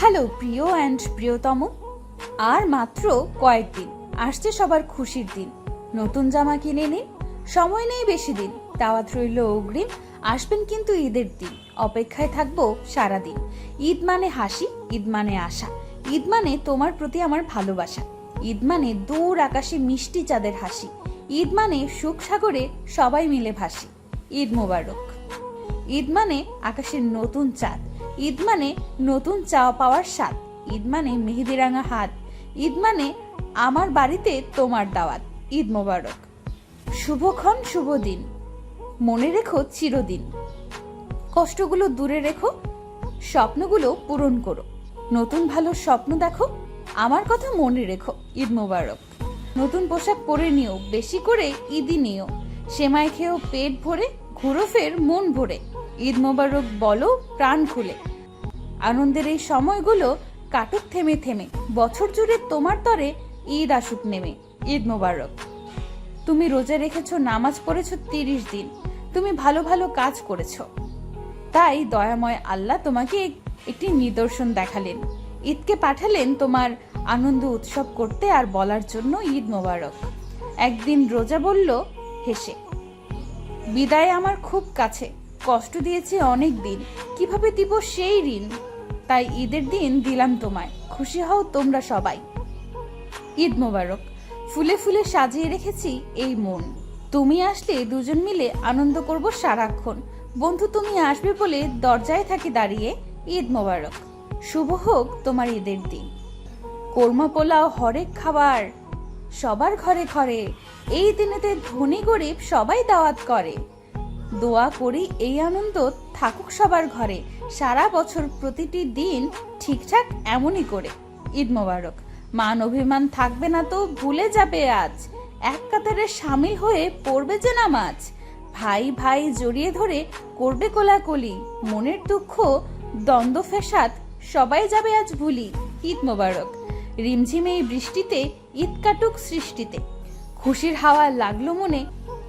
Hello, প্রিয় and প্রিয়তম, আর মাত্র কয়েকদিন, আসছে সবার খুশির দিন। নতুন জামা কিনে নিন সময় নেই বেশি দিন, দাওয়াত রইল অগ্রিম, আসবেন কিন্তু ঈদের দিন, অপেক্ষায় থাকব সারাদিন। ঈদ মানে হাসি, ঈদ মানে আশা, ঈদ মানে তোমার প্রতি আমার ভালোবাসা, ঈদ মানে দূর আকাশে মিষ্টি চাঁদের হাসি, ঈদ মানে সুখ সাগরে সবাই মিলে ভাসি, ঈদ মোবারক। ঈদ মানে আকাশের নতুন চাঁদ ঈদ মানে নতুন চাওয়া পাওয়ার স্বাদ। ঈদ মানে মেহেদিরাঙা হাত। ঈদ মানে আমার বাড়িতে তোমার দাওয়াত। ঈদ মোবারক। শুভক্ষণ শুভ দিন মনে রেখো চিরদিন। কষ্টগুলো দূরে রেখো, স্বপ্নগুলো পূরণ করো। নতুন ভালো স্বপ্ন দেখো, আমার কথা মনে রেখো। ঈদ মোবারক। নতুন পোশাক পরে নিও, বেশি করে ঈদই নিও। সেমাই খেয়েও পেট ভরে, ঘুরো ফের মন ভরে। ঈদ মোবারক বলো, প্রাণ খুলে আনন্দের এই সময়গুলো কাটুক থেমে থেমে, বছর জুড়ে তোমার তরে ঈদ আসুক নেমে, ঈদ মোবারক। তুমি রোজা রেখেছ, নামাজ পড়েছো তিরিশ দিন, তুমি ভালো ভালো কাজ করেছ। তাই দয়াময় আল্লাহ তোমাকে একটি নিদর্শন দেখালেন। ঈদকে পাঠালেন তোমার আনন্দ উৎসব করতে আর বলার জন্য ঈদ মোবারক। একদিন রোজা বলল, হেসে, বিদায় আমার খুব কাছে। কষ্ট দিয়েছি অনেক দিন। কীভাবে দিব সেই ঋণ? তাই ঈদের দিন দিলাম তোমায়। খুশি হও তোমরা সবাই। ঈদ মোবারক। ফুলে ফুলে সাজিয়ে রেখেছি এই মন। তুমি আসলে দুজন মিলে আনন্দ করব সারাক্ষণ। বন্ধু, তুমি আসবে বলে দরজায় থাকি দাঁড়িয়ে। ঈদ মোবারক। শুভ হোক তোমার ঈদের দিন। কোরমা পোলাও হরেক খাবার। সবার ঘরে ঘরে। এই দিনেতে ধনী গরিব সবাই দাওয়াত করে। দোয়া করি এই আনন্দ থাকুক সবার ঘরে। সারা বছর প্রতিটি দিন ঠিকঠাক এমনই করে। ঈদ মোবারক। মান অভিমান থাকবে না তো ভুলে যাবে আজ। এক কাতারে সামিল হয়ে পড়বে যে নামাজ। ভাই ভাই জড়িয়ে ধরে করবে কোলাকলি। মনের দুঃখ, দ্বন্দ্ব ফেসাদ সবাই যাবে আজ ভুলি। ঈদ মোবারক। রিমঝিম এই বৃষ্টিতে ঈদ কাটুক সৃষ্টিতে। খুশির হাওয়া লাগল মনে,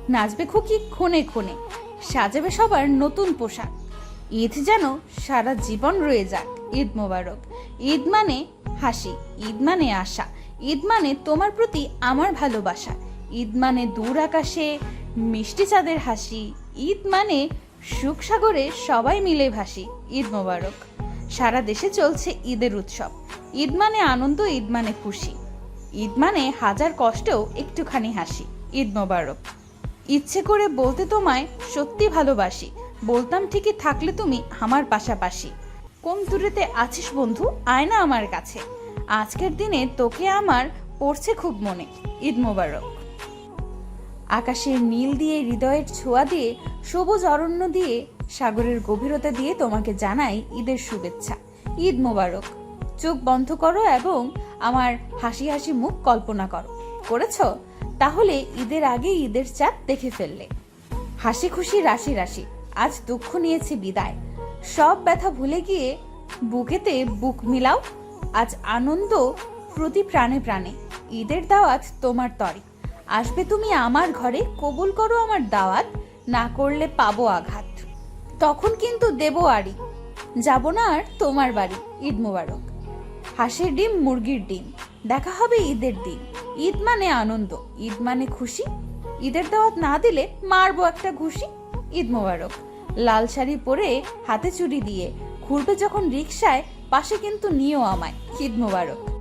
নাচবে খুকি ক্ষণে ক্ষণে। সাজাবে সবার নতুন পোশাক। ঈদ যেন সারা জীবন রয়ে যাক, ঈদ মোবারক। ঈদ মানে হাসি, ঈদ মানে আশা, ঈদ মানে তোমার প্রতি আমার ভালোবাসা। ঈদ মানে দূর আকাশে মিষ্টি চাঁদের হাসি, ঈদ মানে সুখ সাগরে সবাই মিলে ভাসি, ঈদ মোবারক। সারা দেশে চলছে ঈদের উৎসব। ঈদ মানে আনন্দ, ঈদ মানে খুশি। ঈদ মানে হাজার কষ্টেও একটুখানি হাসি, ঈদ মোবারক। ইচ্ছে করে বলতে তোমায় সত্যি ভালোবাসি। বলতাম ঠিকই থাকলে তুমি আমার পাশাপাশি। কোন দূরেতে আছিস বন্ধু, আয় না আমার কাছে। আজকের দিনে তোকে আমার পড়ছে খুব মনে, ঈদ মোবারক। আকাশের নীল দিয়ে হৃদয়ের ছোঁয়া দিয়ে, সবুজ অরণ্য দিয়ে, সাগরের গভীরতা দিয়ে তোমাকে জানাই ঈদের শুভেচ্ছা। ঈদ মোবারক। চোখ বন্ধ করো এবং আমার হাসি হাসি মুখ কল্পনা করো। করেছ? তাহলে ঈদের আগে ঈদের চাঁদ দেখে ফেললে। হাসি খুশি রাশি রাশি। আজ দুঃখ নিয়েছি বিদায়। সব ব্যথা ভুলে গিয়ে বুকেতে বুক মিলাও। আজ আনন্দ প্রতি প্রাণে প্রাণে। ঈদের দাওয়াত তোমার তরে। আসবে তুমি আমার ঘরে, কবুল করো আমার দাওয়াত, না করলে পাবো আঘাত। তখন কিন্তু দেবো আড়ি। যাব না আর তোমার বাড়ি, ঈদ মোবারক। হাঁসের ডিম, মুরগির ডিম। দেখা হবে ঈদের দিন। ঈদ মানে আনন্দ, ঈদ মানে খুশি। ঈদের দাওয়াত না দিলে মারবো একটা ঘুষি। ঈদ মোবারক। লাল শাড়ি পরে হাতে চুড়ি দিয়ে ঘুরবে যখন রিক্সায় পাশে কিন্তু নিও আমায়। ঈদ মোবারক।